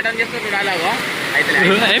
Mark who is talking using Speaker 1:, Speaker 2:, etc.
Speaker 1: attend చేస్తున్నాడు అలాగో
Speaker 2: అయితే అడుగుతున్నారు